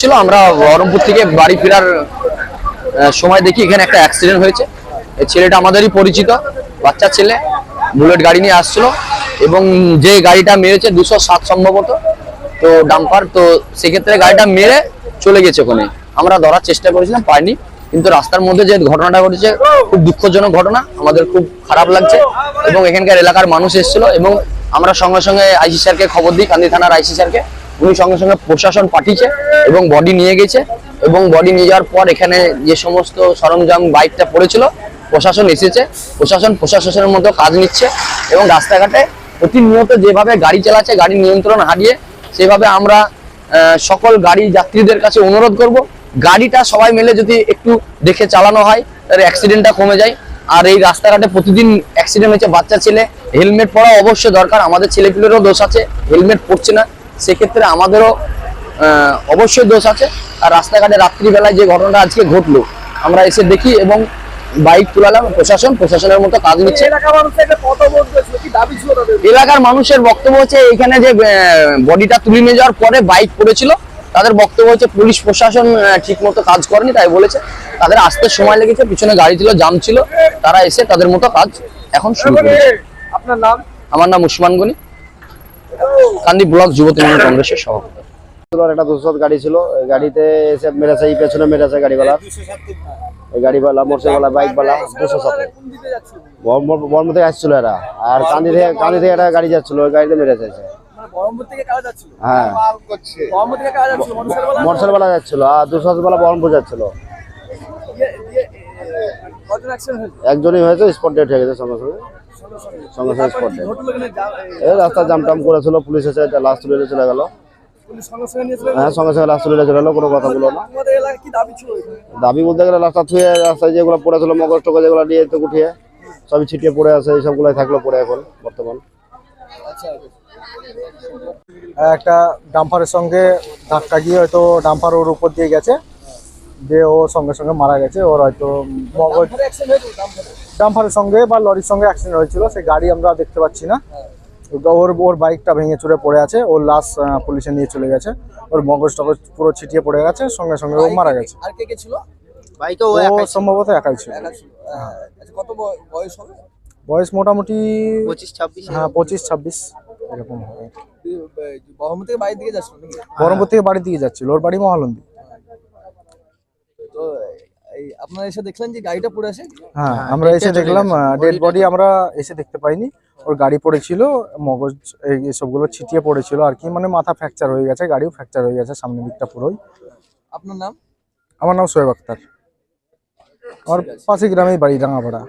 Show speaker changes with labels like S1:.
S1: ছিল, আমরা বহরমপুর থেকে বাড়ি ফেরার সময় দেখি এখানে একটা অ্যাক্সিডেন্ট হয়েছে। এই ছেলেটা আমাদেরই পরিচিত, বাচ্চা ছেলে, বুলেট গাড়ি নিয়ে আসছিল এবং যে গাড়িটা মেরেছে দুশো সাত সম্ভবত, তো ডাম্পার, তো সেক্ষেত্রে গাড়িটা মেরে চলে গেছে ওখানে। আমরা ধরার চেষ্টা করেছিলাম, পাইনি। কিন্তু রাস্তার মধ্যে যে ঘটনাটা ঘটেছে, খুব দুঃখজনক ঘটনা, আমাদের খুব খারাপ লাগছে এবং এখানকার এলাকার মানুষ এসেছিল এবং আমরা সঙ্গে সঙ্গে আইসি স্যারকে খবর দিই, কান্দি থানার আইসি স্যারকে। উনি সঙ্গে সঙ্গে প্রশাসন পাঠিয়েছে এবং বডি নিয়ে গেছে এবং বডি নিয়ে যাওয়ার পর এখানে যে সমস্ত সরঞ্জাম বাইকটা পড়েছিল, প্রশাসন এসেছে। প্রশাসন প্রশাসনের মতো কাজ নিচ্ছে এবং রাস্তাঘাটে প্রতিনিয়ত যেভাবে গাড়ি চালাচ্ছে, গাড়ি নিয়ন্ত্রণ হারিয়ে সেভাবে আমরা সকল গাড়ি যাত্রীদের কাছে অনুরোধ করব, গাড়িটা সবাই মিলে যদি একটু দেখে চালানো হয়, তাহলে অ্যাক্সিডেন্টটা কমে যায়। আর এই রাস্তাঘাটে প্রতিদিন অ্যাক্সিডেন্ট হচ্ছে বাচ্চা, ছেলে হেলমেট পরা অবশ্যই দরকার। আমাদের ছেলেপিলেরও দোষ আছে হেলমেট পরছে না। সেক্ষেত্রে আমাদেরও অবশ্যই দোষ আছে। আর রাস্তাঘাটে রাত্রিবেলায় যে ঘটনাটা আজকে ঘটলো আমরা এসে দেখি এবং বাইক তুলালাম প্রশাসন প্রশাসনের মতো কাজ নিচ্ছে।
S2: এলাকার
S1: মানুষের বক্তব্য হচ্ছে এখানে যে বডিটা তুলে নিয়ে যাওয়ার পরে বাইক পড়েছিল তাদের বক্তব্য হচ্ছে পুলিশ প্রশাসন ঠিক মতো কাজ করেনি তাই বলেছে। তাদের আসতে সময় লেগেছে পিছনে গাড়ি ছিল জাম ছিল তারা এসে তাদের মতো কাজ এখন শুরু করেছে।
S2: আপনার নাম?
S1: আমার নাম উসমান গনি। কান্দি ব্লক যুব তৃণমূল কংগ্রেসের সভাপতি।
S3: একটা দুশো গাড়ি ছিল। ওই গাড়িতে এসে মেরেছে এই পেছনে মেরেছে গাড়িওয়ালা। এই গাড়িওয়ালা মোটরসাইকেল বাইকওয়ালা দুশো সাথে। বর্ম থেকে আসছিল এরা। আর কান্দি থেকে কান্দি থেকে একটা গাড়ি যাচ্ছিল ওই গাড়িতে মেরেছে হ্যাঁ।
S2: থেকে যাচ্ছিল
S3: আর দুশো বেলা বহরমপুর যাচ্ছিল একজনই হয়েছে স্পট ডেট হয়ে গেছে সঙ্গে সঙ্গে। সঙ্গে সঙ্গে স্পট এই রাস্তা জাম টাম করেছিল পুলিশ এসে লাশ তুলে চলে গেল। হ্যাঁ সঙ্গে সঙ্গে লাশ তুলে চলে গেলো কোনো কথা বলল না।
S2: আমাদের এলাকায় কি দাবি ছিল এখানে?
S3: দাবি বলতে গেলে রাস্তা থুয়ে রাস্তায় যেগুলো পড়েছিল মগজ টগজ যেগুলো নিয়ে তো উঠিয়ে সবই ছিটিয়ে পড়ে আছে এই সবগুলোই থাকল পড়ে এখন বর্তমান।
S2: আচ্ছা।
S4: একটা ডাম্পারের সঙ্গে ধাক্কা গিয়ে হয়তো ডাম্পার ওর উপর দিয়ে গেছে। দিয়ে ও সঙ্গে সঙ্গে মারা গেছে। ওর হয়তো মগজ ডাম্পারের সঙ্গে বা লরির সঙ্গে অ্যাক্সিডেন্ট হয়েছিল। সেই গাড়ি আমরা দেখতে পাচ্ছি না। ওর ওর বাইকটা ভেঙে চুরে পড়ে আছে। ওর লাশ পুলিশে নিয়ে চলে গেছে। ওর মগজ টগজ পুরো ছিটিয়ে পড়ে গেছে। সঙ্গে সঙ্গে ও মারা গেছে।
S2: আর কে কে ছিল?
S4: ও সম্ভবত একাই ছিল।
S2: ছিল। হ্যাঁ। আচ্ছা কত বয়স হবে?
S4: বয়স মোটামুটি
S2: পঁচিশ ছাব্বিশ
S4: হ্যাঁ পঁচিশ ছাব্বিশ এরকম হবে।
S2: বহরমপুর থেকে বাইরের দিকে যাচ্ছিল
S4: বহরমপুর থেকে বাড়ির দিকে যাচ্ছিল। ওর বাড়ি মহালন্দি।
S2: আপনারা এসে দেখলেন যে গাড়িটা পড়ে আছে?
S4: হ্যাঁ আমরা এসে দেখলাম ডেড বডি আমরা এসে দেখতে পাইনি। ওর গাড়ি পড়েছিল মগজ এই সবগুলো ছিটিয়ে পড়েছিল। আর কি মানে মাথা ফ্র্যাকচার হয়ে গেছে গাড়িও ফ্র্যাকচার হয়ে গেছে সামনের দিকটা পুরোই।
S2: আপনার নাম?
S4: আমার নাম সোহেব আক্তার। আমার পাশে গ্রামেই বাড়ি রাঙাপাড়া।